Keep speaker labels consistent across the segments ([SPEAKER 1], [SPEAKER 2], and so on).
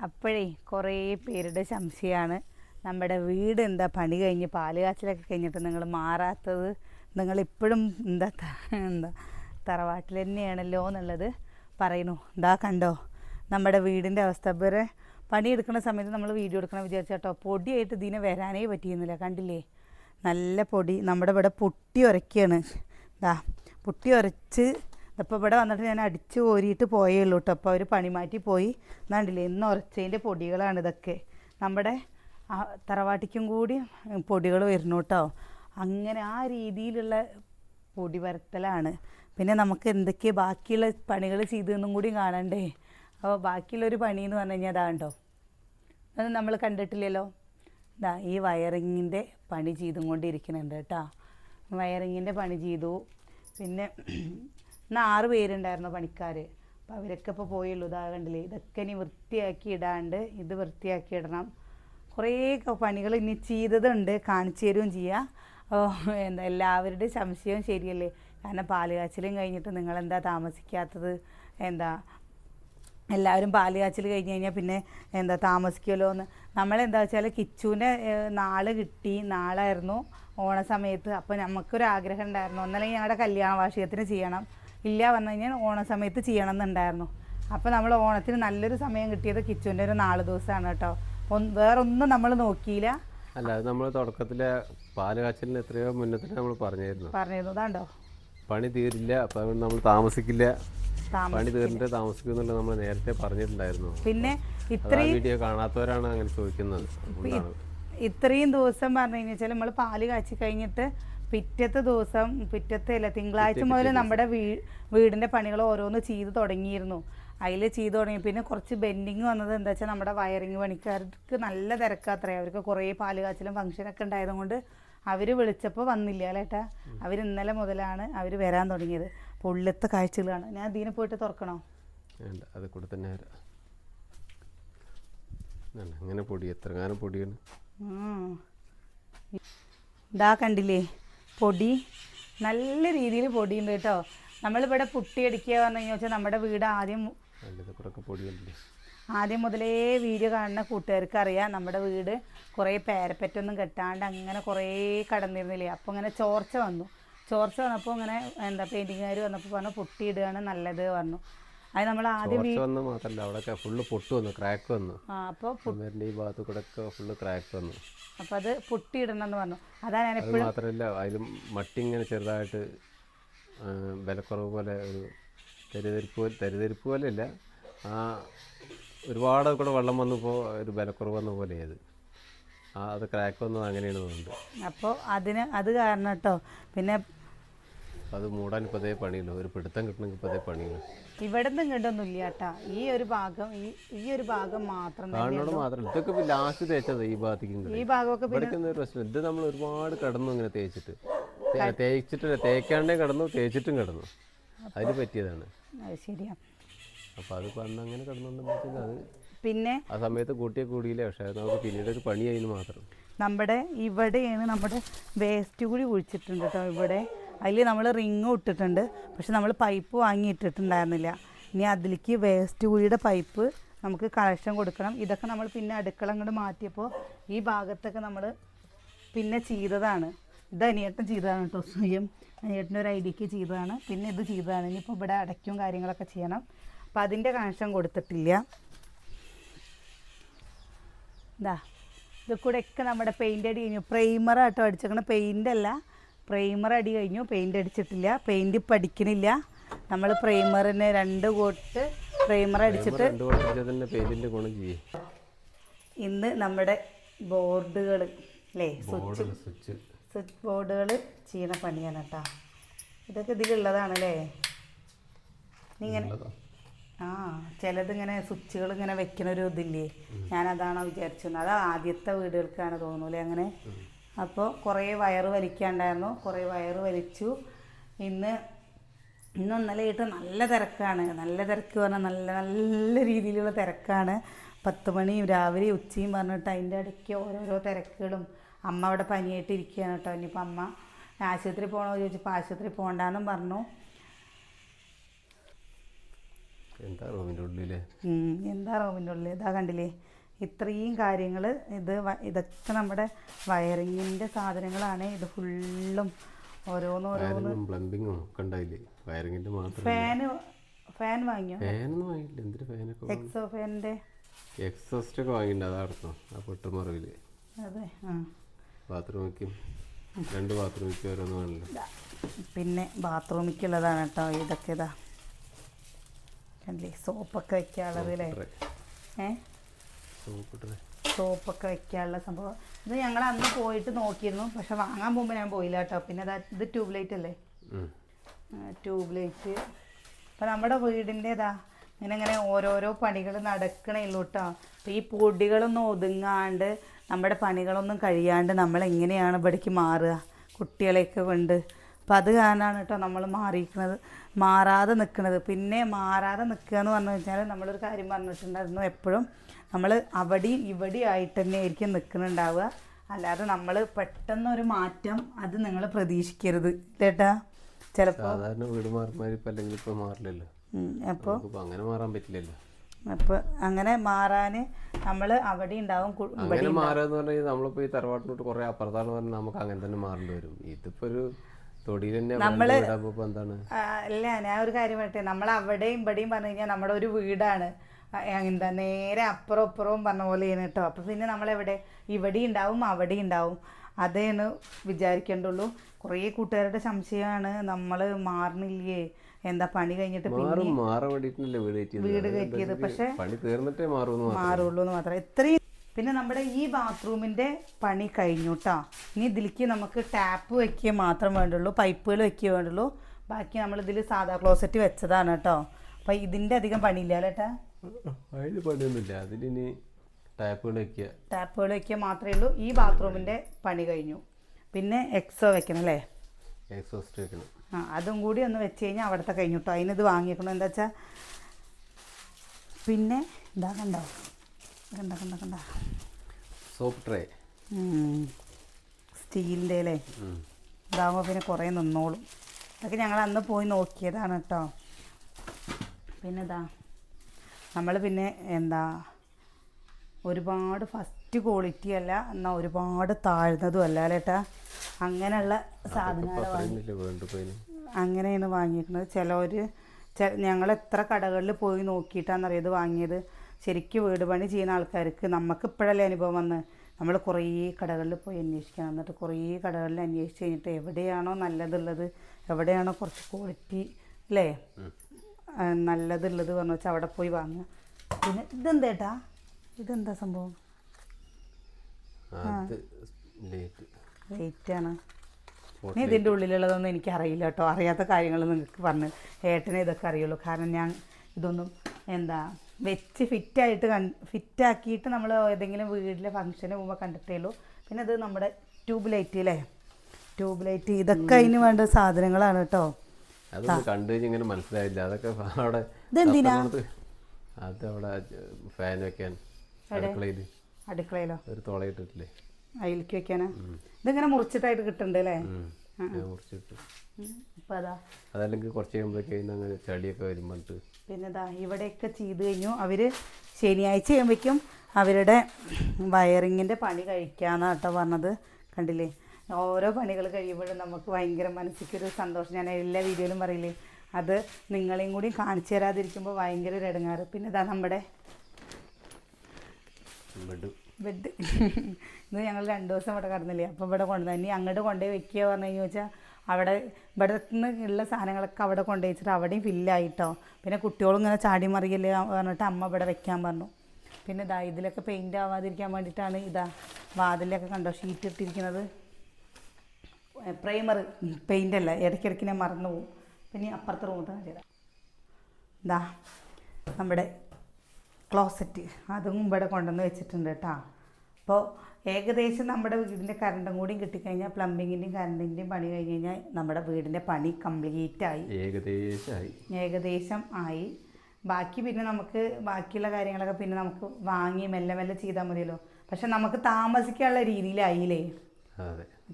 [SPEAKER 1] അപ്പോഴേ കുറേ പേരുടെ സംശയമാണ്. നമ്മുടെ വീട് എന്താ? പണി കഴിഞ്ഞ് പാൽ കാച്ചിലൊക്കെ കഴിഞ്ഞിട്ട് നിങ്ങൾ മാറാത്തത് നിങ്ങളിപ്പോഴും എന്താ എന്താ തറവാട്ടിൽ തന്നെയാണല്ലോ എന്നുള്ളത് പറയുന്നു. ഇതാ കണ്ടോ? നമ്മുടെ വീടിന്റെ അവസ്ഥ. വരെ പണിയെടുക്കുന്ന സമയത്ത് നമ്മൾ വീഡിയോ എടുക്കണം വിചാരിച്ചാട്ടോ പൊടിയായിട്ട് ഇതിനെ വരാനേ പറ്റിയിരുന്നില്ല. കണ്ടില്ലേ? നല്ല പൊടി. നമ്മുടെ ഇവിടെ പൊട്ടി ഉരയ്ക്കുകയാണ്. ദാ പൊട്ടി ഉരച്ച് അപ്പോൾ ഇവിടെ വന്നിട്ട് ഞാൻ അടിച്ച് കോരിയിട്ട് പോയേ ഉള്ളൂ കേട്ടോ അപ്പോൾ അവർ പണി മാറ്റി പോയി. എന്നാണ്ടില്ലേ ഇന്ന് ഉറച്ചതിന്റെ പൊടികളാണ് ഇതൊക്കെ. നമ്മുടെ തറവാട്ടിക്കും കൂടി പൊടികൾ വരുന്നു കേട്ടോ അങ്ങനെ ആ രീതിയിലുള്ള പൊടി വരത്തലാണ്. പിന്നെ നമുക്ക് എന്തൊക്കെ ബാക്കിയുള്ള പണികൾ ചെയ്തതെന്നും കൂടി കാണണ്ടേ. അപ്പോൾ ബാക്കിയുള്ളൊരു പണി എന്ന് പറഞ്ഞു കഴിഞ്ഞാൽ അതാണ്ടോ അത് നമ്മൾ കണ്ടിട്ടില്ലല്ലോ. ഇതാ ഈ വയറിങ്ങിന്റെ പണി ചെയ്തും കൊണ്ടിരിക്കുന്നുണ്ട് കേട്ടോ വയറിങ്ങിന്റെ പണി ചെയ്തു. പിന്നെ ഇന്ന് ആറ് പേരുണ്ടായിരുന്നു പണിക്കാർ അപ്പോൾ അവരൊക്കെ ഇപ്പോൾ പോയുള്ളൂ. ഇതാ കണ്ടില്ലേ? ഇതൊക്കെ ഇനി വൃത്തിയാക്കി ഇടാണ്ട് ഇത് വൃത്തിയാക്കി ഇടണം. കുറേ പണികൾ ഇനി ചെയ്തതുണ്ട്. കാണിച്ചു തരുകയും ചെയ്യാം. അപ്പോൾ എന്താ എല്ലാവരുടെയും സംശയവും ശരിയല്ലേ? കാരണം പാൽ കാച്ചിലും കഴിഞ്ഞിട്ട് നിങ്ങളെന്താ താമസിക്കാത്തത്? എന്താ എല്ലാവരും പാൽ കാച്ചിൽ കഴിഞ്ഞ് കഴിഞ്ഞാൽ പിന്നെ എന്താ താമസിക്കുമല്ലോ എന്ന് നമ്മളെന്താ വെച്ചാൽ കിച്ചുവിന്റെ നാൾ കിട്ടി. നാളായിരുന്നു ഓണ സമയത്ത് അപ്പോൾ നമുക്കൊരു ആഗ്രഹം ഉണ്ടായിരുന്നു. ഒന്നല്ലെങ്കിൽ ഞങ്ങളുടെ കല്യാണ വാർഷികത്തിന് ചെയ്യണം. ഇല്ല പറഞ്ഞു കഴിഞ്ഞാൽ ഓണ സമയത്ത് ചെയ്യണം എന്നുണ്ടായിരുന്നു അപ്പോൾ നമ്മൾ ഓണത്തിന് നല്ലൊരു സമയം കിട്ടിയത് കിച്ചുവിന്റെ ഒരു നാല് ദിവസമാണ് കേട്ടോ. ഒന്ന് വേറൊന്നും നമ്മൾ നോക്കിയില്ല.
[SPEAKER 2] അല്ല അത് നമ്മൾ തുടക്കത്തിലെ പാൽ കാച്ചലിന് എത്രയോ മുന്നേ തന്നെ നമ്മൾ പറഞ്ഞായിരുന്നു
[SPEAKER 1] പറഞ്ഞിരുന്നു. അതാണ്ടോ?
[SPEAKER 2] പണി തീരില്ല അപ്പം നമ്മൾ താമസിക്കില്ല. പണി തീർന്നിട്ട് താമസിക്കൂ എന്നുള്ളത് നമ്മൾ നേരത്തെ പറഞ്ഞിട്ടുണ്ടായിരുന്നു.
[SPEAKER 1] പിന്നെ
[SPEAKER 2] ഇത്ര
[SPEAKER 1] ഇത്രയും
[SPEAKER 2] വീഡിയോ കാണാത്തവരാണ് അങ്ങനെ ചോദിക്കുന്നത്.
[SPEAKER 1] ഇത്രയും ദിവസം പറഞ്ഞു കഴിഞ്ഞാൽ നമ്മൾ പാൽ കാച്ചി കഴിഞ്ഞിട്ട് പിറ്റത്തെ ദിവസം പിറ്റത്തെ അല്ല തിങ്കളാഴ്ച മുതൽ നമ്മുടെ വീ വീടിന്റെ പണികൾ ഓരോന്ന് ചെയ്ത് തുടങ്ങിയിരുന്നു. അതിൽ ചെയ്തു തുടങ്ങി. പിന്നെ കുറച്ച് ബെൻഡിങ് വന്നത് എന്താ വെച്ചാൽ നമ്മുടെ വയറിങ് പണിക്കാർക്ക് നല്ല തിരക്കാത്രേ അവർക്ക് കുറേ പാൽ കാച്ചിലും ഫംഗ്ഷനൊക്കെ ഉണ്ടായതുകൊണ്ട് അവർ വിളിച്ചപ്പോൾ വന്നില്ല അല്ലേട്ടാ അവർ ഇന്നലെ മുതലാണ് അവർ വരാൻ തുടങ്ങിയത്. പൊള്ളത്തെ കാഴ്ചകളാണ്. ഞാൻ ഇതിനെ പോയിട്ട് തുറക്കണോ?
[SPEAKER 2] അത് കൂടെ തന്നെ അങ്ങനെ പൊടി എത്ര കാലം പൊടിയാണ്.
[SPEAKER 1] ഇതാ കണ്ടില്ലേ? പൊടി നല്ല രീതിയിൽ പൊടിയുണ്ട് കേട്ടോ. നമ്മളിവിടെ പുട്ടി അടിക്കുക പറഞ്ഞു കഴിഞ്ഞാൽ നമ്മുടെ വീട് ആദ്യം ആദ്യം മുതലേ വീഡിയോ കാണുന്ന കൂട്ടുകാർക്ക് അറിയാം. നമ്മുടെ വീട് കുറേ പേരപ്പറ്റൊന്നും കെട്ടാണ്ട് അങ്ങനെ കുറേ കടന്നിരുന്നില്ലേ. അപ്പോൾ ഇങ്ങനെ ചോർച്ച വന്നു. ചോർച്ച വന്നപ്പോൾ ഇങ്ങനെ എന്താ പെയിന്റിങ്ങുകാർ വന്നപ്പോൾ പറഞ്ഞു പുട്ടി ഇടുകയാണ് നല്ലത് പറഞ്ഞു. അത് നമ്മൾ ആദ്യം
[SPEAKER 2] വന്ന് മാത്രമല്ല അവിടെ ഫുള്ള് പൊട്ട് വന്നു ക്രാക്ക് വന്നു.
[SPEAKER 1] ആ അപ്പോൾ
[SPEAKER 2] ഈ ഭാഗത്ത് കൂടെ ഫുള്ള് ക്രാക്ക് വന്നു.
[SPEAKER 1] അപ്പോൾ അത് പൊട്ടിയിടണം എന്ന് പറഞ്ഞു. അതാ ഞാൻ
[SPEAKER 2] മാത്രമല്ല അതിലും മട്ടി ഇങ്ങനെ ചെറുതായിട്ട് വിലക്കുറവ് പോലെ ഒരു തെരുതെരിപ്പ് പോലെ തെരുതെരിപ്പ് പോലെയല്ല ആ ഒരുപാട് കൂടെ വെള്ളം വന്നപ്പോൾ ഒരു വിലക്കുറവ് വന്ന പോലെ അത് ആ അത് ക്രാക്ക് വന്നത് അങ്ങനെയാണ് തോന്നുന്നത്
[SPEAKER 1] അപ്പോൾ അതിന് അത് കാരണം കേട്ടോ. പിന്നെ
[SPEAKER 2] അത് മൂടാൻ ഇപ്പോൾ അതേ പണിയുള്ളൂ. ഒരു പിടുത്തം കിട്ടണമെങ്കിൽ ഇപ്പോൾ അതേ പണിയുള്ളൂ.
[SPEAKER 1] ഇവിടെ നിന്ന് ഇങ്ങോട്ടൊന്നും ഇല്ല കേട്ടാ ഈ ഒരു ഭാഗം ഈ ഈ ഒരു ഭാഗം മാത്രം തന്നെ
[SPEAKER 2] മാത്രം. ഇതൊക്കെ ലാസ്റ്റ് തേച്ചത് ഈ ഭാഗത്തേക്ക്
[SPEAKER 1] ഈ ഭാഗമൊക്കെ പിന്നെ
[SPEAKER 2] പ്രശ്നം? ഇത് നമ്മൾ ഒരുപാട് കടന്നു ഇങ്ങനെ തേച്ചിട്ട്. തേ- തേച്ചിട്ട് തേക്കാണ്ടേ കടന്നു തേച്ചിട്ടും കടന്നു. അതിന് പറ്റിയതാണ്.
[SPEAKER 1] ശരിയാ.
[SPEAKER 2] അപ്പോൾ അത് അന്ന് അങ്ങനെ കിടന്നുണ്ടെങ്കിൽ അത്
[SPEAKER 1] പിന്നെ
[SPEAKER 2] ആ സമയത്ത് കൂട്ടിയെ കൂടിയില്ല? പക്ഷേ നമുക്ക് പിന്നീട് ഒരു പണിയായിരുന്നു മാത്രം.
[SPEAKER 1] നമ്മുടെ ഇവിടെയാണ് നമ്മുടെ വേസ്റ്റ് കൂടി കുഴിച്ചിട്ടുണ്ട് കേട്ടോ ഇവിടെ. അതിൽ നമ്മൾ റിങ് ഇട്ടിട്ടുണ്ട്. പക്ഷെ നമ്മൾ പൈപ്പ് വാങ്ങി ഇട്ടിട്ടുണ്ടായിരുന്നില്ല ഇനി അതിലേക്ക് വേസ്റ്റ് കുഴിയുടെ പൈപ്പ് നമുക്ക് കണക്ഷൻ കൊടുക്കണം. ഇതൊക്കെ നമ്മൾ പിന്നെ അടുക്കള അങ്ങോട്ട് മാറ്റിയപ്പോൾ ഈ ഭാഗത്തൊക്കെ നമ്മൾ പിന്നെ ചെയ്തതാണ്. ഇത് അനിയേട്ടൻ ചെയ്തതാണ് കേട്ടോ. സ്വയം അനിയേട്ടന്റെ ഒരു ഐഡിയക്ക് ചെയ്തതാണ്. പിന്നെ ഇത് ചെയ്തതാണ്. ഇനിയിപ്പോൾ ഇവിടെ അടയ്ക്കും കാര്യങ്ങളൊക്കെ ചെയ്യണം. അപ്പോൾ അതിന്റെ കണക്ഷൻ കൊടുത്തിട്ടില്ല. ഇതാ ഇത് കൂടെയൊക്കെ നമ്മുടെ പെയിന്റ് അടി കഴിഞ്ഞു അടിച്ചേക്കണം അടിച്ചേക്കണ പെയിന്റ് അല്ല. പ്രൈമർ അടി കഴിഞ്ഞു. പെയിന്റ് അടിച്ചിട്ടില്ല. പെയിന്റ് ഇപ്പം അടിക്കണില്ല. നമ്മൾ പ്രൈമറിന് രണ്ട് കോട്ട് പ്രൈമർ അടിച്ചിട്ട് ഇന്ന് നമ്മുടെ ബോർഡുകൾ അല്ലേ സ്വിച്ച്
[SPEAKER 2] സ്വിച്ച്
[SPEAKER 1] ബോർഡുകൾ ചെയ്യുന്ന പണിയാണ് കേട്ടോ. ഇതൊക്കെ ഇതിലുള്ളതാണ് അല്ലേ നീ ഇങ്ങനെ ആ ചിലതിങ്ങനെ സ്വിച്ചുകൾ ഇങ്ങനെ വെക്കണ ഒരു ഇതില്ലേ? ഞാൻ അതാണോ വിചാരിച്ചത്. അത് ആദ്യത്തെ വീടുകൾക്കാണ് തോന്നൂലേ അങ്ങനെ? അപ്പോൾ കുറേ വയറ് വലിക്കാണ്ടായിരുന്നു. കുറേ വയറ് വലിച്ചു. ഇന്ന് ഇന്ന് ഇന്നലെയായിട്ട് നല്ല തിരക്കാണ്. നല്ല തിരക്ക് പറഞ്ഞാൽ നല്ല നല്ല രീതിയിലുള്ള തിരക്കാണ്. പത്ത് മണിയും രാവിലെ ഉച്ചയും പറഞ്ഞിട്ട് അതിന്റെ ഇടയ്ക്ക് ഓരോരോ തിരക്കുകളും. അമ്മ അവിടെ പനിയായിട്ട് ഇരിക്കുകയാണ് കേട്ടോ. ഇനിയിപ്പോൾ അമ്മ ആശുപത്രി പോകണോ ചോദിച്ചപ്പോൾ ആശുപത്രി പോകണ്ടെന്നും പറഞ്ഞു.
[SPEAKER 2] എന്താ റൂമിന്റെ ഉള്ളിലെ?
[SPEAKER 1] എന്താ റൂമിന്റെ ഉള്ളിൽ ഇതാ കണ്ടില്ലേ? ഇത്രയും കാര്യങ്ങൾ ഇത് ഇതൊക്കെ നമ്മുടെ വയറിങ്ങിന്റെ സാധനങ്ങളാണ്. ഇത് ഫുള്ളും
[SPEAKER 2] ഓരോന്നോരോന്നും പ്ലംബിങ്ങും ഒക്കെ ഉണ്ടായില്ലേ? വയറിങ്ങിന്റെ മാത്രം
[SPEAKER 1] ഫാന് ഫാൻ വാങ്ങിയോ?
[SPEAKER 2] ഫാനൊന്നും വാങ്ങിയില്ല എന്തൊരു ഫാനൊക്കെ
[SPEAKER 1] എക്സോ ഫാനിന്റെ
[SPEAKER 2] എക്സോസ്റ്റ് ഒക്കെ വാങ്ങിയിട്ടുണ്ട്. അതാണ് ആ പൊട്ടുമറവിൽ
[SPEAKER 1] അതെ ആ.
[SPEAKER 2] ബാത്റൂമിക്കും രണ്ട് ബാത്റൂമിക്കും ഓരോന്ന് വേണമല്ലോ
[SPEAKER 1] പിന്നെ ബാത്റൂമിക്കുള്ളതാണ് കേട്ടോ. ഇതൊക്കെ ഇതാ. കണ്ടില്ലേ? സോപ്പൊക്കെ വെക്കാനുള്ളത് അല്ലേ?
[SPEAKER 2] ട്രേ
[SPEAKER 1] ഏ?
[SPEAKER 2] സോപ്പ് ട്രേ
[SPEAKER 1] സോപ്പൊക്കെ വെക്കാനുള്ള സംഭവം. ഇത് ഞങ്ങൾ അന്ന് പോയിട്ട് നോക്കിയിരുന്നു. പക്ഷെ വാങ്ങാൻ പോകുമ്പോൾ ഞാൻ പോയില്ല കേട്ടോ. പിന്നെ ഇത് ട്യൂബ് ലൈറ്റ് അല്ലേ. Tube light. അപ്പം നമ്മുടെ വീടിന്റെതാ ഇങ്ങനെ ഇങ്ങനെ ഓരോരോ പണികൾ നടക്കണേ ഉള്ളൂ കേട്ടോ. അപ്പോൾ ഈ പൊടികളൊന്നും ഒതുങ്ങാണ്ട് നമ്മുടെ പണികളൊന്നും കഴിയാണ്ട് നമ്മൾ എങ്ങനെയാണ് ഇവിടേക്ക് മാറുക? കുട്ടികളെയൊക്കെ കൊണ്ട് അപ്പം അത് കാരണമാണ് കേട്ടോ നമ്മൾ മാറിയിരിക്കുന്നത്. മാറാതെ നിൽക്കുന്നത് പിന്നെ മാറാതെ നിൽക്കുക എന്ന് പറഞ്ഞു കഴിഞ്ഞാൽ നമ്മളൊരു കാര്യം പറഞ്ഞിട്ടുണ്ടായിരുന്നു എപ്പോഴും. നമ്മൾ അവിടെയും ഇവിടെയും ആയിട്ട് തന്നെ ആയിരിക്കും നിൽക്കുന്നുണ്ടാവുക അല്ലാതെ നമ്മൾ പെട്ടെന്നൊരു മാറ്റം അത് നിങ്ങൾ പ്രതീക്ഷിക്കരുത്. കേട്ടാ ചിലപ്പോൾ
[SPEAKER 2] സാധാരണ വീട് മാറുമാതിരി ഇപ്പം അല്ലെങ്കിൽ ഇപ്പോൾ മാറില്ലല്ലോ.
[SPEAKER 1] അപ്പോൾ
[SPEAKER 2] അങ്ങനെ മാറാൻ പറ്റില്ലല്ലോ.
[SPEAKER 1] അപ്പോൾ അങ്ങനെ മാറാൻ നമ്മൾ അവിടെ ഉണ്ടാവും
[SPEAKER 2] അങ്ങനെ പറഞ്ഞാൽ നമ്മളിപ്പോൾ ഈ തറവാട്ടിലോട്ട് കുറേ അപ്പുറത്താണ് പറഞ്ഞാൽ നമുക്ക് അങ്ങനെ തന്നെ മാറേണ്ടി വരും. ഇതിപ്പോൾ ഒരു
[SPEAKER 1] ആ, അല്ല ഞാൻ ഒരു കാര്യം പറയട്ടെ. നമ്മൾ അവിടെയും ഇവിടെയും പറഞ്ഞു കഴിഞ്ഞാൽ നമ്മുടെ ഒരു വീടാണ്. എന്താ നേരെ അപ്പുറം ഇപ്പുറവും പറഞ്ഞ പോലെ പോലെയാണ് കേട്ടോ. അപ്പം പിന്നെ നമ്മളെവിടെ? ഇവിടെ ഉണ്ടാവും അവിടെ ഉണ്ടാവും. അതേന്ന് വിചാരിക്കേണ്ടുള്ളൂ. കുറേ കൂട്ടുകാരുടെ സംശയമാണ്. നമ്മൾ മാറണില്ലേ? എന്താ പണി കഴിഞ്ഞിട്ട് പിന്നെ
[SPEAKER 2] വീട് കയറ്റിയത്?
[SPEAKER 1] പക്ഷെ മാറുള്ളൂ എന്ന് മാത്രം. ഇത്രയും പിന്നെ നമ്മുടെ ഈ ബാത്റൂമിന്റെ പണി കഴിഞ്ഞു കേട്ടോ ഇനി ഇതിലേക്ക് നമുക്ക് ടാപ്പ് വയ്ക്കുക മാത്രം വേണ്ടുള്ളൂ പൈപ്പുകൾ വയ്ക്കുക വേണ്ടുള്ളൂ. ബാക്കി നമ്മൾ ഇതിൽ സാധാ ക്ലോസറ്റ് വെച്ചതാണ് കേട്ടോ അപ്പം ഇതിന്റെ അധികം പണിയില്ല കേട്ടാ
[SPEAKER 2] അതിന് പണിയൊന്നുമില്ല. അതിലിനി ടാപ്പുകൾ വയ്ക്കുക
[SPEAKER 1] ടാപ്പുകൾ മാത്രമേ ഉള്ളൂ. ഈ ബാത്റൂമിന്റെ പണി കഴിഞ്ഞു. പിന്നെ എക്സോ വെക്കണം അല്ലേ?
[SPEAKER 2] എക്സോസ്റ്റ് വെക്കണം.
[SPEAKER 1] ആ അതും കൂടി ഒന്ന് വെച്ച് കഴിഞ്ഞാൽ അവിടുത്തെ കഴിഞ്ഞു കേട്ടോ അതിനിത് വാങ്ങിക്കണം എന്താ വെച്ചാൽ പിന്നെ ഇതാ കണ്ടോ? കണ്ട കണ്ട കണ്ട?
[SPEAKER 2] Soap tray.
[SPEAKER 1] സ്റ്റീലിന്റെ അല്ലേ? ഇതാകുമ്പോൾ പിന്നെ കുറേ നിന്നോളും. ഇതൊക്കെ ഞങ്ങൾ അന്ന് പോയി നോക്കിയതാണ് കേട്ടോ പിന്നെ ഇതാ നമ്മൾ പിന്നെ എന്താ ഒരുപാട് ഫസ്റ്റ് ക്വാളിറ്റി അല്ല എന്നാൽ ഒരുപാട് താഴ്ന്നതും അല്ല അല്ലേട്ടാ അങ്ങനെയുള്ള സാധനങ്ങൾ അങ്ങനെയാണ് വാങ്ങിയിരിക്കുന്നത് ചിലവർ ഞങ്ങൾ എത്ര കടകളിൽ പോയി നോക്കിയിട്ടാണെന്നറിയത് വാങ്ങിയത്? ശരിക്കും വീട് പണി ചെയ്യുന്ന ആൾക്കാർക്ക് നമുക്ക് ഇപ്പോഴല്ലേ അനുഭവം വന്ന്? നമ്മൾ കുറേ കടകളിൽ പോയി അന്വേഷിക്കണം. എന്നിട്ട് കുറേ കടകളിൽ അന്വേഷിച്ച് കഴിഞ്ഞിട്ട് എവിടെയാണോ നല്ലതുള്ളത് എവിടെയാണോ കുറച്ച് ക്വാളിറ്റി അല്ലേ നല്ലതുള്ളത് പറഞ്ഞു വെച്ചാൽ അവിടെ പോയി വാങ്ങുക. പിന്നെ ഇതെന്തേട്ടാ ഇതെന്താ സംഭവം? ലേറ്റാണ് നീ ഇതിന്റെ ഉള്ളിലുള്ളതൊന്നും എനിക്ക് അറിയില്ല കേട്ടോ. അറിയാത്ത കാര്യങ്ങൾ നിങ്ങൾക്ക് പറഞ്ഞ് ഏട്ടനെ ഇതൊക്കെ അറിയുള്ളൂ. കാരണം ഞാൻ ഇതൊന്നും എന്താ വെച്ച് ഫിറ്റായിട്ട് കൺ ഫിറ്റാക്കിയിട്ട് നമ്മൾ ഏതെങ്കിലും വീട്ടിലെ ഫംഗ്ഷന് പോകുമ്പോൾ കണ്ടിട്ടേയുള്ളൂ പിന്നെ അത് നമ്മുടെ ട്യൂബ് ലൈറ്റ് അല്ലേ ട്യൂബ് ലൈറ്റ് ഇതൊക്കെ അതിന് വേണ്ട സാധനങ്ങളാണ് കേട്ടോ.
[SPEAKER 2] കണ്ടു ഇങ്ങനെ മനസ്സിലായില്ല. അതൊക്കെ അവിടെ
[SPEAKER 1] ഇതെന്തിനാ?
[SPEAKER 2] ഫാൻ വെക്കാൻ അടുക്കളയിൽ
[SPEAKER 1] അടുക്കളയിലോ.
[SPEAKER 2] ഒരു തുളയിട്ടിട്ടില്ലേ
[SPEAKER 1] അതിലേക്ക് വെക്കാനാ? ഇതിങ്ങനെ മുറിച്ചിട്ടായിട്ട് കിട്ടുന്നുണ്ട് അല്ലേ
[SPEAKER 2] മുറിച്ചിട്ട്.
[SPEAKER 1] അതാ
[SPEAKER 2] അതല്ലെങ്കിൽ കുറച്ച് കഴിയുമ്പോഴേക്കും ചളിയൊക്കെ വരും പറഞ്ഞിട്ട്
[SPEAKER 1] പിന്നെ ദാ ഇവിടെയൊക്കെ ചെയ്ത് കഴിഞ്ഞു. അവർ ശനിയാഴ്ച ചെയ്യുമ്പോഴേക്കും അവരുടെ വയറിങ്ങിന്റെ പണി കഴിക്കാമെന്നാണ് കേട്ടോ പറഞ്ഞത്. കണ്ടില്ലേ? ഓരോ പണികൾ കഴിയുമ്പോഴും നമുക്ക് ഭയങ്കര മനസ്സിക്കൊരു സന്തോഷം. ഞാൻ എല്ലാ വീഡിയോയിലും പറയില്ലേ? അത് നിങ്ങളെയും കൂടി കാണിച്ചു തരാതിരിക്കുമ്പോൾ ഭയങ്കര ഒരു ഇടങ്ങാറ് പിന്നെ ഇതാ നമ്മുടെ ബെഡ്. ഇന്ന് ഞങ്ങൾ രണ്ട് ദിവസം ഇവിടെ കടന്നില്ലേ? അപ്പോൾ ഇവിടെ കൊണ്ടുവന്നു ഇനി അങ്ങോട്ട് കൊണ്ടുപോയി വെക്കുക പറഞ്ഞു കഴിഞ്ഞു വെച്ചാൽ അവിടെ ഇവിടെ നിന്ന് ഉള്ള സാധനങ്ങളൊക്കെ അവിടെ കൊണ്ടുപോയി വെച്ചിട്ട് അവിടെയും ഫില്ലായിട്ടോ. പിന്നെ കുട്ടികളും ഇങ്ങനെ ചാടി മറിയല്ലേ പറഞ്ഞിട്ട് അമ്മ ഇവിടെ വെക്കാൻ പറഞ്ഞു. പിന്നെ ഇതാ ഇതിലൊക്കെ പെയിന്റ് ആവാതിരിക്കാൻ വേണ്ടിയിട്ടാണ് ഇതാ വാതിലൊക്കെ കണ്ടോ ഷീറ്റ് ഇട്ടിരിക്കുന്നത്. പ്രൈമർ പെയിന്റ് അല്ല ഇടയ്ക്കിടയ്ക്ക് ഞാൻ മറന്നു പോകും. പിന്നെ അപ്പുറത്തെ റൂമിൽ കാണിച്ചതാ ഇതാ നമ്മുടെ ക്ലോസറ്റ് അതും ഇവിടെ കൊണ്ടുവന്ന് വെച്ചിട്ടുണ്ട് കേട്ടോ. അപ്പോൾ ഏകദേശം നമ്മുടെ വീടിന്റെ കറണ്ടും കൂടി കിട്ടിക്കഴിഞ്ഞാൽ പ്ലംബിങ്ങിന്റെയും കറണ്ടിന്റെയും പണി കഴിഞ്ഞ് കഴിഞ്ഞാൽ നമ്മുടെ വീടിന്റെ പണി കംപ്ലീറ്റ് ആയി
[SPEAKER 2] ഏകദേശമായി.
[SPEAKER 1] ഏകദേശം ആയി. ബാക്കി പിന്നെ നമുക്ക് ബാക്കിയുള്ള കാര്യങ്ങളൊക്കെ പിന്നെ നമുക്ക് വാങ്ങി മെല്ലെ മെല്ലെ ചെയ്താൽ മതിയല്ലോ. പക്ഷെ നമുക്ക് താമസിക്കാനുള്ള രീതിയിലായില്ലേ?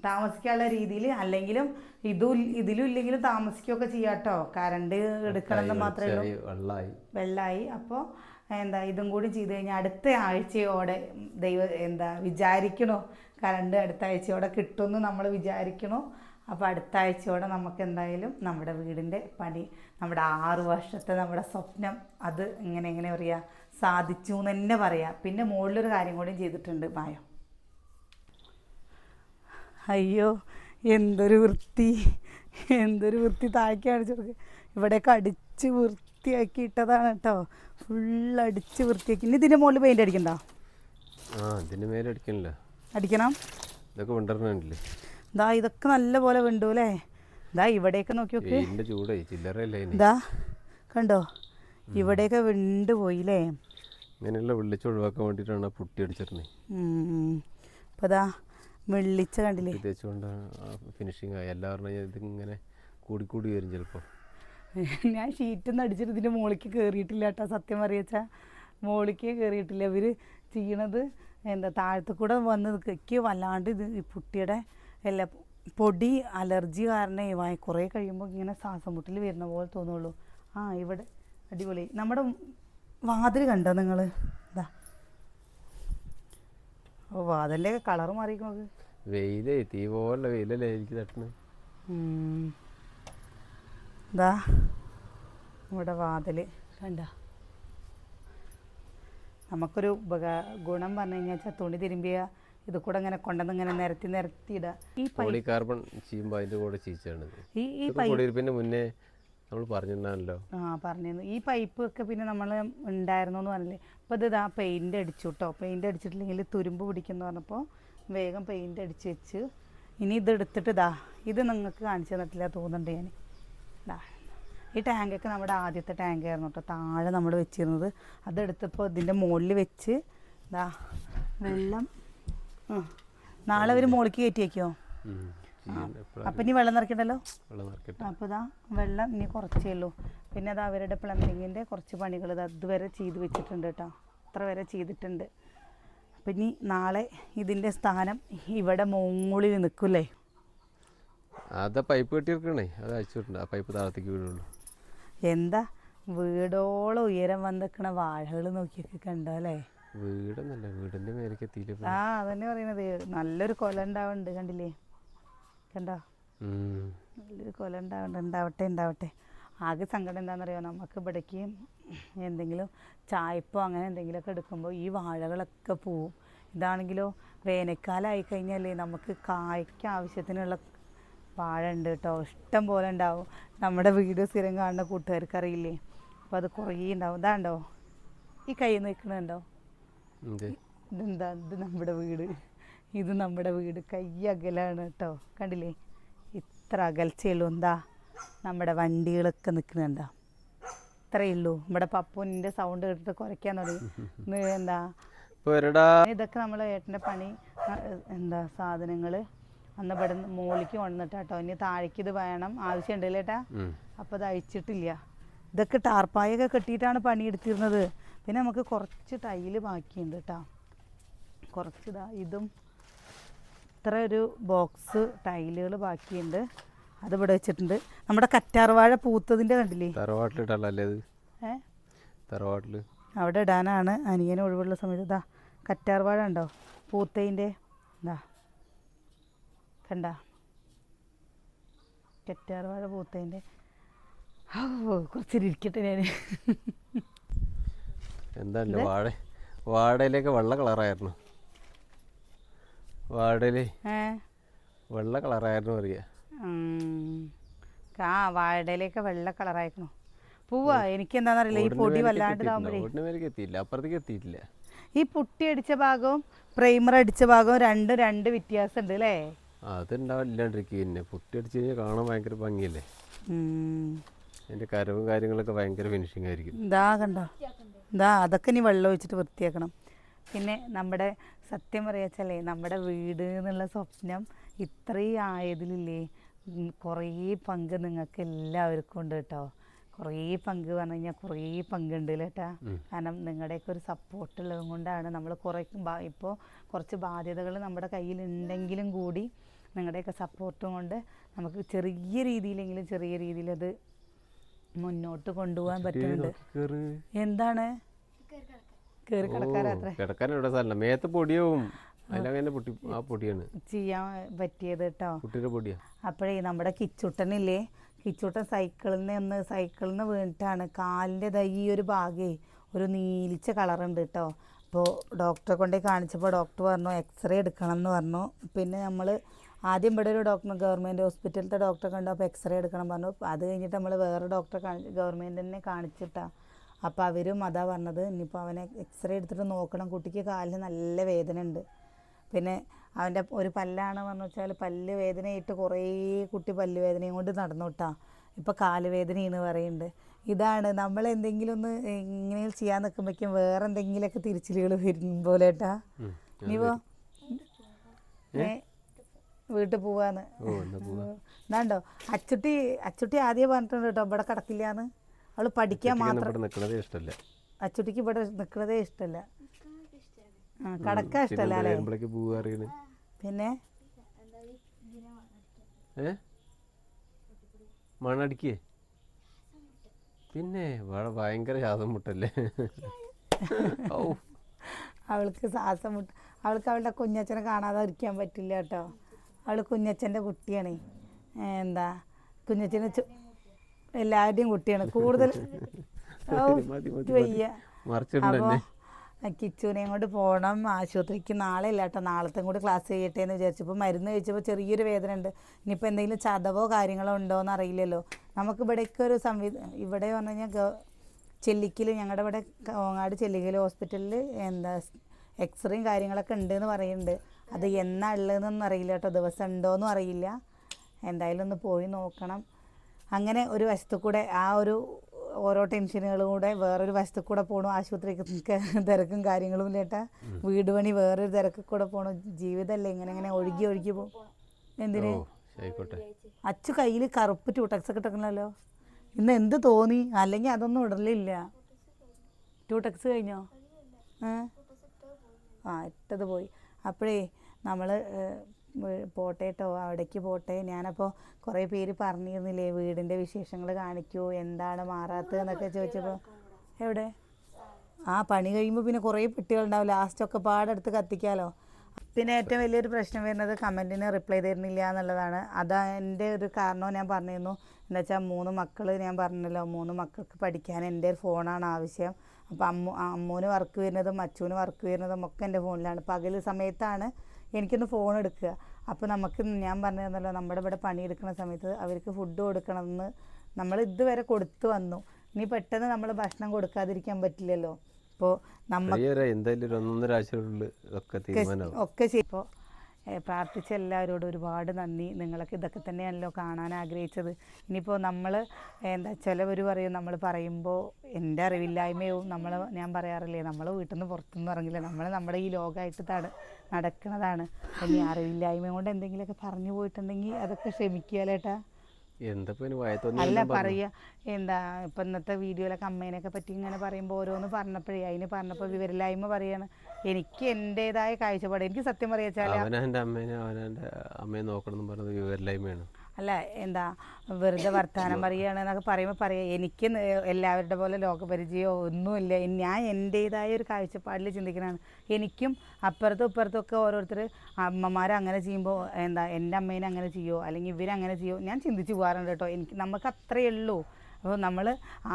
[SPEAKER 1] താമസിക്കാനുള്ള രീതിയിൽ അല്ലെങ്കിലും ഇതും ഇതിലും ഇല്ലെങ്കിലും താമസിക്കുകയൊക്കെ ചെയ്യാട്ടോ കറണ്ട് എടുക്കണം എന്ന് മാത്രമേ ഉള്ളൂ.
[SPEAKER 2] വെള്ളമായി
[SPEAKER 1] അപ്പോൾ എന്താ ഇതും കൂടി ചെയ്ത് കഴിഞ്ഞാൽ അടുത്ത ആഴ്ചയോടെ ദൈവ എന്താ വിചാരിക്കണോ? കറണ്ട് അടുത്ത ആഴ്ചയോടെ കിട്ടുമെന്ന് നമ്മൾ വിചാരിക്കണോ? അപ്പോൾ അടുത്ത ആഴ്ചയോടെ നമുക്ക് എന്തായാലും നമ്മുടെ വീടിന്റെ പണി നമ്മുടെ ആറു വർഷത്തെ നമ്മുടെ സ്വപ്നം അത് ഇങ്ങനെ എങ്ങനെ പറയുക സാധിച്ചു എന്ന് തന്നെ പറയാം. പിന്നെ മുകളിലൊരു കാര്യം കൂടി ചെയ്തിട്ടുണ്ട് മായോ. അയ്യോ എന്തൊരു വൃത്തി എന്തൊരു വൃത്തി താഴേക്ക് അടിച്ചു കൊടുക്കുക ഇവിടെയൊക്കെ അടിച്ച് വൃത്തിയാക്കി ഇട്ടതാണ് കേട്ടോ ഫുൾ അടിച്ച് വൃത്തിയാക്കി. ഇനി ഇതിന്റെ മുകളിൽ പെയിന്റ് അടിക്കണ്ട?
[SPEAKER 2] ആ ഇതിന്റെ മേലെ അടിക്കണില്ല.
[SPEAKER 1] അടിക്കണം?
[SPEAKER 2] ഇതൊക്കെ വിണ്ടറിനുണ്ടല്ലേ
[SPEAKER 1] ഇതാ ഇതൊക്കെ നല്ല പോലെ വിണ്ടു അല്ലേ ഇതാ ഇവിടെയൊക്കെ നോക്കി നോക്ക്.
[SPEAKER 2] ചൂടേ ചില്ലറയല്ല
[SPEAKER 1] ഇതാ കണ്ടോ? ഇവിടെയൊക്കെ വിണ്ട് പോയില്ലേ
[SPEAKER 2] ഇങ്ങനെയുള്ള വെള്ളിച്ച് ഒഴിവാക്കാൻ വേണ്ടിയിട്ടാണ് പുട്ടി അടിച്ചിരുന്നത്
[SPEAKER 1] അപ്പോൾ ഇതാ വെള്ളിച്ച കണ്ടില്ലേ?
[SPEAKER 2] ഫിനിഷിംഗ് ആയി എല്ലാവരും ഇതിങ്ങനെ കൂടിക്കൂടി വരും ചിലപ്പോൾ
[SPEAKER 1] ഞാൻ ഷീറ്റൊന്നും അടിച്ചിട്ട് ഇതിന്റെ മുകളിലേക്ക് കയറിയിട്ടില്ല കേട്ടോ സത്യം അറിയച്ചാ മുകളിലേക്ക് കയറിയിട്ടില്ല ഇവർ ചെയ്യണത് എന്താ താഴത്ത് കൂടെ വന്ന് നിൽക്കുക വല്ലാണ്ട് ഇത് ഈ പുട്ടിയുടെ എല്ലാ പൊടി അലർജി കാരണം വായി കുറേ കഴിയുമ്പോൾ ഇങ്ങനെ ശ്വാസം മുട്ടിൽ വരുന്ന പോലെ തോന്നുള്ളൂ. ആ ഇവിടെ അടിപൊളി. നമ്മുടെ വാതിൽ കണ്ടോ നിങ്ങൾ ഇതാ ഓ വാതിലെ കളർ മാറിക്കോക്ക്
[SPEAKER 2] വെയിലേ തീ പോലെ വെയിലല്ലേ എനിക്ക് തട്ടുന്നത്
[SPEAKER 1] ഉം. ഇവിടെ വാതിൽ കണ്ട. നമുക്കൊരു ഉപകാ ഗുണം പറഞ്ഞു കഴിഞ്ഞാൽ വെച്ചാൽ തുണി തിരുമ്പിയ ഇത് കൂടെ ഇങ്ങനെ കൊണ്ടുവന്ന് ഇങ്ങനെ നിരത്തി നിരത്തി ഇടുക ഈ പൈ
[SPEAKER 2] പോളി കാർബൺ ചെയ്യുമ്പോൾ അതിന്റെ കൂടെ ചീച്ചാണ്
[SPEAKER 1] ഈ ഈ
[SPEAKER 2] കുടിയിരിപ്പിന്റെ മുന്നേ നമ്മൾ പറഞ്ഞിട്ടുണ്ടാണല്ലോ
[SPEAKER 1] ആ പറഞ്ഞിരുന്നു. ഈ പൈപ്പ് ഒക്കെ പിന്നെ നമ്മൾ ഉണ്ടായിരുന്നു എന്ന് പറഞ്ഞില്ലേ? അപ്പോൾ ഇത് ആ പെയിന്റ് അടിച്ചു കേട്ടോ പെയിന്റ് അടിച്ചിട്ടില്ലെങ്കിൽ തുരുമ്പ് പിടിക്കുന്നു പറഞ്ഞപ്പോൾ വേഗം പെയിന്റ് അടിച്ച് വെച്ച് ഇനി ഇത് എടുത്തിട്ട് ഇതാ ഇത് നിങ്ങൾക്ക് കാണിച്ചു തന്നിട്ടില്ല തോന്നുന്നുണ്ട് ഞാൻ ഇതാ. ഈ ടാങ്കൊക്കെ നമ്മുടെ ആദ്യത്തെ ടാങ്ക് ആയിരുന്നു കേട്ടോ. താഴെ നമ്മൾ വെച്ചിരുന്നത്. അതെടുത്തപ്പോൾ ഇതിന്റെ മുകളിൽ വെച്ച് ഇതാ വെള്ളം. ആ. നാളെ ഒരു മുകളിലേക്ക് കയറ്റി വയ്ക്കുമോ അപ്പം ഇനി വെള്ളം
[SPEAKER 2] നിറക്കണ്ടല്ലോ
[SPEAKER 1] അപ്പോൾ ഇതാ വെള്ളം ഇനി കുറച്ചേ ഉള്ളൂ. പിന്നെ അത് അവരുടെ പ്ലംബിങ്ങിന്റെ കുറച്ച് പണികൾ ഇത് അതുവരെ ചെയ്ത് വെച്ചിട്ടുണ്ട് കേട്ടോ. അത്ര വരെ ചെയ്തിട്ടുണ്ട്. അപ്പം ഇനി നാളെ ഇതിന്റെ സ്ഥാനം ഇവിടെ മുകളിൽ നിൽക്കൂലേ
[SPEAKER 2] അതാ പൈപ്പ് കെട്ടിയിരിക്കണേ അത് അയച്ചിട്ടുണ്ട് ആ പൈപ്പ് താഴത്തേക്ക് വീഴുള്ളൂ.
[SPEAKER 1] എന്താ? വീടോളം ഉയരം വന്നിക്കണ വാഴകൾ നോക്കിയൊക്കെ കണ്ടോ അല്ലേ?
[SPEAKER 2] വീടൊന്നല്ല വീടിന്റെ മേലേക്ക് എത്തിയില്ല
[SPEAKER 1] ആ അതന്നെ പറയണത്. നല്ലൊരു കൊല ഉണ്ടാവുന്നുണ്ട് കണ്ടില്ലേ? കണ്ടോ? നല്ലൊരു കൊല ഉണ്ടാവുന്നുണ്ട് ഉണ്ടാവട്ടെ ഉണ്ടാവട്ടെ. ആകെ സങ്കടം എന്താണെന്നറിയോ നമുക്ക് ഇവിടേക്ക് എന്തെങ്കിലും ചായപ്പോ അങ്ങനെ എന്തെങ്കിലുമൊക്കെ എടുക്കുമ്പോൾ ഈ വാഴകളൊക്കെ പോവും. ഇതാണെങ്കിലോ വേനൽക്കാലമായി കഴിഞ്ഞാലേ നമുക്ക് കായ്ക്ക് ആവശ്യത്തിനുള്ള വാഴ ഉണ്ട് കേട്ടോ. ഇഷ്ടം പോലെ ഉണ്ടാവും. നമ്മുടെ വീഡിയോ സ്ഥിരം കാണുന്ന കൂട്ടുകാർക്ക് അറിയില്ലേ അപ്പോൾ അത് കുറേ ഉണ്ടാവും. ഇതാണ്ടോ ഈ കൈ നിൽക്കണുണ്ടോ ഇതെന്താ? ഇത് നമ്മുടെ വീട്. ഇത് നമ്മുടെ വീട്. കൈ അകലാണ് കേട്ടോ. കണ്ടില്ലേ? ഇത്ര അകൽച്ചയുള്ളൂ. എന്താ? നമ്മുടെ വണ്ടികളൊക്കെ നിൽക്കുന്നുണ്ടോ ഇത്രയേ ഉള്ളൂ. നമ്മുടെ പപ്പുവിന്റെ സൗണ്ട് കേട്ടിട്ട് കുറയ്ക്കാൻ തുടങ്ങി. എന്താ? ഇതൊക്കെ നമ്മളെ ഏട്ടന്റെ പണി. എന്താ സാധനങ്ങൾ അന്ന് ഇവിടെ മോളിക്ക് കൊണ്ടുവന്നിട്ട് കേട്ടോ ഇനി താഴേക്ക് ഇത് വേണം. ആവശ്യമുണ്ടല്ലേ ഏട്ടാ. അപ്പോൾ അത് അയച്ചിട്ടില്ല ഇതൊക്കെ ടാർപ്പായൊക്കെ കെട്ടിയിട്ടാണ് പണിയെടുത്തിരുന്നത്. പിന്നെ നമുക്ക് കുറച്ച് ടൈൽ ബാക്കിയുണ്ട് കേട്ടോ കുറച്ച് ഇതാ ഇതും ഇത്ര ഒരു ബോക്സ് ടൈലുകൾ ബാക്കിയുണ്ട്. അത് ഇവിടെ വെച്ചിട്ടുണ്ട്. നമ്മുടെ കറ്റാർവാഴ പൂത്തതിന്റെ കണ്ടില്ലേ?
[SPEAKER 2] തറവാട്ടിൽ
[SPEAKER 1] അവിടെ ഇടാനാണ് അനിയന് ഒഴിവുള്ള സമയത്ത്. ഇതാ കറ്റാർവാഴ ഉണ്ടോ? പൂത്തതിന്റെ ഇതാ. കണ്ട? കറ്റാർവാഴ പൂത്തതിന്റെ ഓ കുറച്ചിരിക്കട്ടെ ഞാൻ
[SPEAKER 2] എന്താ വാഴ വാഴയിലേക്ക് വെള്ള കളറായിരുന്നു. വാഴയിൽ വെള്ള കളറായിരുന്നു പറയുക.
[SPEAKER 1] ആ വാഴയിലേക്ക് വെള്ള കളറായിരുന്നു. പൂവാ എനിക്ക് എന്താണെന്നറിയില്ല ഈ പൊടി വല്ലാണ്ട്
[SPEAKER 2] എത്തിയില്ല അപ്പുറത്തേക്ക് എത്തിയിട്ടില്ല.
[SPEAKER 1] ഈ പുട്ടി അടിച്ച ഭാഗവും പ്രൈമർ അടിച്ച ഭാഗവും രണ്ടും രണ്ട് വ്യത്യാസം ഉണ്ട് അല്ലേ?
[SPEAKER 2] അതുണ്ടാവില്ലാണ്ടിരിക്കുക പിന്നെ പുട്ടി അടിച്ചു കഴിഞ്ഞാൽ കാണാൻ ഭയങ്കര ഭംഗിയല്ലേ?
[SPEAKER 1] അതിന്റെ
[SPEAKER 2] അതിന്റെ കരവും കാര്യങ്ങളൊക്കെ ഭയങ്കര ഫിനിഷിംഗ് ആയിരിക്കും.
[SPEAKER 1] ഇതാ കണ്ടോ? ഇതാ അതൊക്കെ ഇനി വെള്ളം ഒഴിച്ചിട്ട് വൃത്തിയാക്കണം. പിന്നെ നമ്മുടെ സത്യം പറയാച്ചല്ലേ നമ്മുടെ വീട് എന്നുള്ള സ്വപ്നം ഇത്രയും ആയതിലില്ലേ കുറേ പങ്ക് നിങ്ങൾക്ക് എല്ലാവർക്കും ഉണ്ട് കേട്ടോ. കുറേ പങ്ക് പറഞ്ഞു കഴിഞ്ഞാൽ കുറേ പങ്കുണ്ട് കേട്ടാ കാരണം നിങ്ങളുടെയൊക്കെ ഒരു സപ്പോർട്ട് ഉള്ളത് കൊണ്ടാണ് നമ്മൾ കുറേ ഇപ്പോൾ കുറച്ച് ബാധ്യതകൾ നമ്മുടെ കയ്യിലുണ്ടെങ്കിലും കൂടി നിങ്ങളുടെയൊക്കെ സപ്പോർട്ടും കൊണ്ട് നമുക്ക് ചെറിയ രീതിയിലെങ്കിലും ചെറിയ രീതിയിൽ അത് മുന്നോട്ട് കൊണ്ടുപോകാൻ പറ്റുന്നുണ്ട്.
[SPEAKER 2] കേറ്.
[SPEAKER 1] എന്താണ്? കയറി
[SPEAKER 2] കിടക്കാൻ ഇവിടെ സ്ഥലം? മേത്ത് പൊടിയാവും.
[SPEAKER 1] ചെയ്യാൻ പറ്റിയത് കേട്ടോ.
[SPEAKER 2] കുട്ടിയുടെ പൊടിയാ.
[SPEAKER 1] അപ്പോഴേ നമ്മുടെ കിച്ചുട്ടനില്ലേ? കിച്ചുട്ടൻ സൈക്കിളിൽ നിന്ന് ഒന്ന് സൈക്കിളിൽ നിന്ന് വീണിട്ടാണ് കാലിന്റെ ദൈ ഈ ഒരു ഭാഗേ ഒരു നീലിച്ച കളറുണ്ട് കേട്ടോ. അപ്പോൾ ഡോക്ടറെ കൊണ്ടേ കാണിച്ചപ്പോൾ ഡോക്ടർ പറഞ്ഞു എക്സ്റേ എടുക്കണം എന്ന് പറഞ്ഞു. പിന്നെ നമ്മൾ ആദ്യം ഇവിടെ ഒരു ഡോക്ടർ ഗവൺമെന്റ് ഹോസ്പിറ്റലിലത്തെ ഡോക്ടറെ കണ്ടു. അപ്പോൾ എക്സ്റേ എടുക്കണം പറഞ്ഞു. അത് കഴിഞ്ഞിട്ട് നമ്മൾ വേറെ ഡോക്ടറെ കാണി ഗവൺമെന്റ് തന്നെ കാണിച്ചിട്ടാ. അപ്പോൾ അവരും അതാ പറഞ്ഞത്. ഇനിയിപ്പോൾ അവനെ എക്സ്റേ എടുത്തിട്ട് നോക്കണം. കുട്ടിക്ക് കാലിന് നല്ല വേദന ഉണ്ട്. പിന്നെ അവന്റെ ഒരു പല്ലാണ് പറഞ്ഞു വെച്ചാൽ പല്ല് വേദനയായിട്ട് കുറേ കുട്ടി പല്ല് വേദനയും കൊണ്ട് നടന്നു കേട്ടാ ഇപ്പം കാൽ വേദനയാണ് പറയുന്നുണ്ട് ഇതാണ് നമ്മൾ എന്തെങ്കിലും ഒന്ന് ഇങ്ങനെ ചെയ്യാൻ നിൽക്കുമ്പോഴേക്കും വേറെ എന്തെങ്കിലുമൊക്കെ തിരിച്ചിലുകൾ വരും പോലെ കേട്ടാ ഇനിയിപ്പോൾ ഏ? വീട്ടിൽ പോവാന്ന്.
[SPEAKER 2] എന്താണ്ടോ
[SPEAKER 1] എന്നാണ്ടോ അച്ചുട്ടി അച്ചുട്ടി ആദ്യം പറഞ്ഞിട്ടുണ്ട് കേട്ടോ ഇവിടെ കിടക്കില്ലാന്ന്. അവൾ പഠിക്കാൻ മാത്രം
[SPEAKER 2] ഇഷ്ടമല്ല
[SPEAKER 1] അച്ചുട്ടിക്ക് ഇവിടെ നിൽക്കുന്നതേ ഇഷ്ടല്ല. ആ കടക്കാൻ ഇഷ്ടമല്ല
[SPEAKER 2] പിന്നെ
[SPEAKER 1] അല്ലേ? പിന്നെ?
[SPEAKER 2] ഏ? മണ്ണടിക്കേ പിന്നെ ഭയങ്കര ശ്വാസം മുട്ടല്ലേ?
[SPEAKER 1] അവൾക്ക് ശ്വാസം മുട്ട അവൾക്ക് അവളുടെ കുഞ്ഞച്ഛനെ കാണാതെ ഇരിക്കാൻ പറ്റില്ല കേട്ടോ. അവൾ കുഞ്ഞച്ഛന്റെ കുട്ടിയാണ്. എന്താ? കുഞ്ഞച്ഛന് എല്ലാവരുടെയും കുട്ടിയാണ്. കൂടുതൽ വയ്യ. അപ്പോൾ കിച്ചുവിനെയും കൊണ്ട് പോകണം ആശുപത്രിക്ക് നാളെ ഇല്ല കേട്ടോ നാളത്തെ കൂടി ക്ലാസ് ചെയ്യട്ടെ എന്ന് വിചാരിച്ചപ്പോൾ മരുന്ന് കഴിച്ചപ്പോൾ ചെറിയൊരു വേദന ഉണ്ട്. ഇനിയിപ്പോൾ എന്തെങ്കിലും ചതവോ കാര്യങ്ങളോ ഉണ്ടോ എന്ന് അറിയില്ലല്ലോ. നമുക്ക് ഇവിടേക്ക് ഒരു സംവിധാനം ഇവിടെ പറഞ്ഞു കഴിഞ്ഞാൽ ചെല്ലിക്കൽ ഞങ്ങളുടെ ഇവിടെ കോങ്ങാട് ചെല്ലിക്കൽ ഹോസ്പിറ്റലിൽ എന്താ എക്സ്റേയും കാര്യങ്ങളൊക്കെ ഉണ്ട് എന്ന് പറയുന്നുണ്ട്. അത് എന്നാ ഉള്ളതെന്നൊന്നും അറിയില്ല കേട്ടോ. ദിവസം ഉണ്ടോയെന്നും അറിയില്ല. എന്തായാലും ഒന്ന് പോയി നോക്കണം. അങ്ങനെ ഒരു വശത്തു കൂടെ ആ ഒരു ഓരോ ടെൻഷനുകളും കൂടെ വേറൊരു വശത്തു കൂടെ പോണു. ആശുപത്രിക്ക് തിരക്കും കാര്യങ്ങളും ഇല്ലേട്ടാ വീട് പണി വേറൊരു തിരക്കിൽ കൂടെ പോകണം ജീവിതമല്ലേ ഇങ്ങനെ ഇങ്ങനെ ഒഴുകി ഒഴുകി പോകും എന്തിന്? അച്ചു കയ്യിൽ കറുപ്പ് ട്യൂട്ടക്സ് ഒക്കെ ഇട്ടക്കണല്ലോ. ഇന്ന് എന്ത് തോന്നി? അല്ലെങ്കിൽ അതൊന്നും ഇടലില്ല. ട്യൂട്ടക്സ് കഴിഞ്ഞോ? ആ ഇട്ടത് പോയി. അപ്പോഴേ നമ്മൾ പോട്ടെ കേട്ടോ അവിടേക്ക് പോട്ടെ. ഞാനപ്പോൾ കുറേ പേര് പറഞ്ഞിരുന്നില്ലേ വീടിന്റെ വിശേഷങ്ങൾ കാണിക്കൂ എന്താണ് മാറാത്തത് എന്നൊക്കെ ചോദിച്ചപ്പോൾ എവിടെ? ആ പണി കഴിയുമ്പോൾ പിന്നെ കുറേ പെട്ടികളുണ്ടാവും. ലാസ്റ്റൊക്കെ പാടെടുത്ത് കത്തിക്കാലോ. പിന്നെ ഏറ്റവും വലിയൊരു പ്രശ്നം വരുന്നത് കമന്റിന് റിപ്ലൈ തരുന്നില്ല എന്നുള്ളതാണ്. അതാ എന്റെ ഒരു കാരണവും ഞാൻ പറഞ്ഞിരുന്നു. എന്താ വെച്ചാൽ മൂന്ന് മക്കൾ ഞാൻ പറഞ്ഞല്ലോ മൂന്ന് മക്കൾക്ക് പഠിക്കാൻ എന്റെ ഫോണാണ് ആവശ്യം. അപ്പോൾ അമ്മു അമ്മൂന് വർക്ക് വരുന്നതും അച്ഛന് വർക്ക് വരുന്നതും ഒക്കെ എന്റെ ഫോണിലാണ് പകൽ സമയത്താണ് എനിക്കൊന്ന് ഫോൺ എടുക്കുക. അപ്പോൾ നമുക്ക് ഞാൻ പറഞ്ഞിരുന്നല്ലോ നമ്മുടെ ഇവിടെ പണിയെടുക്കുന്ന സമയത്ത് അവർക്ക് ഫുഡ് കൊടുക്കണമെന്ന് നമ്മൾ ഇതുവരെ കൊടുത്തു വന്നു. ഇനി പെട്ടെന്ന് നമ്മൾ ഭക്ഷണം കൊടുക്കാതിരിക്കാൻ പറ്റില്ലല്ലോ. ഇപ്പോൾ
[SPEAKER 2] നമ്മൾ ഒക്കെ
[SPEAKER 1] ഇപ്പോൾ പ്രാർത്ഥിച്ച എല്ലാവരോടും ഒരുപാട് നന്ദി. നിങ്ങളൊക്കെ ഇതൊക്കെ തന്നെയാണല്ലോ കാണാൻ ആഗ്രഹിച്ചത്. ഇനിയിപ്പോൾ നമ്മൾ എന്താ ചിലവർ പറയും നമ്മൾ പറയുമ്പോൾ എന്റെ അറിവില്ലായ്മയും നമ്മൾ ഞാൻ പറയാറില്ലേ നമ്മൾ വീട്ടിൽ നിന്ന് പുറത്തുനിന്ന് ഇറങ്ങില്ല. നമ്മൾ നമ്മുടെ ഈ ലോകമായിട്ട് തട നടക്കുന്നതാണ്. ഇനി അറിവില്ലായ്മ കൊണ്ട് എന്തെങ്കിലുമൊക്കെ പറഞ്ഞു പോയിട്ടുണ്ടെങ്കിൽ അതൊക്കെ ക്ഷമിക്കുകയല്ലേട്ടാ അല്ല പറയുക എന്താ ഇപ്പം ഇന്നത്തെ വീഡിയോയിലൊക്കെ അമ്മേനെയൊക്കെ പറ്റി ഇങ്ങനെ പറയുമ്പോൾ ഓരോന്ന് പറഞ്ഞപ്പോഴേ അതിന് പറഞ്ഞപ്പോൾ വിവരമില്ലായ്മ പറയാണ്. എനിക്ക് എന്റെതായ കാഴ്ചപ്പാട്. എനിക്ക് സത്യം പറയാ വെച്ചാൽ
[SPEAKER 2] അവനവന്റെ അമ്മേനെ അവനവന്റെ അമ്മയെ നോക്കണം എന്ന് പറയുന്നത് വിവരമില്ലായ്മയാണ്.
[SPEAKER 1] അല്ല എന്താ വെറുതെ വർത്തമാനം പറയുകയാണ് എന്നൊക്കെ പറയുമ്പോൾ പറയാം എനിക്ക് എല്ലാവരുടെ പോലെ ലോകപരിചയമോ ഒന്നുമില്ല. ഞാൻ എന്റേതായ ഒരു കാഴ്ചപ്പാടിൽ ചിന്തിക്കുന്നതാണ് എനിക്കും അപ്പുറത്തും ഇപ്പുറത്തും ഒക്കെ ഓരോരുത്തർ അമ്മമാർ അങ്ങനെ ചെയ്യുമ്പോൾ എന്താ എന്റെ അമ്മേനെ അങ്ങനെ ചെയ്യുമോ അല്ലെങ്കിൽ ഇവരങ്ങനെ ചെയ്യുമോ ഞാൻ ചിന്തിച്ച് പോകാറുണ്ട് കേട്ടോ. എനിക്ക് നമുക്ക് അത്രയേ ഉള്ളൂ അപ്പോൾ നമ്മൾ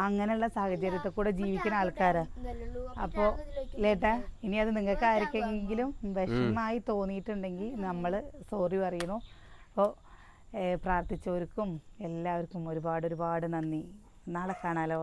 [SPEAKER 1] അങ്ങനെയുള്ള സാഹചര്യത്തിൽ കൂടെ ജീവിക്കുന്ന ആൾക്കാരാണ് അപ്പോൾ ലേട്ടാ ഇനി അത് നിങ്ങൾക്ക് ആർക്കെങ്കിലും വിഷമമായി തോന്നിയിട്ടുണ്ടെങ്കിൽ നമ്മൾ സോറി പറയുന്നു. അപ്പോൾ പ്രാർത്ഥിച്ചവർക്കും എല്ലാവർക്കും ഒരുപാട് ഒരുപാട് നന്ദി. നാളെ കാണാലോ.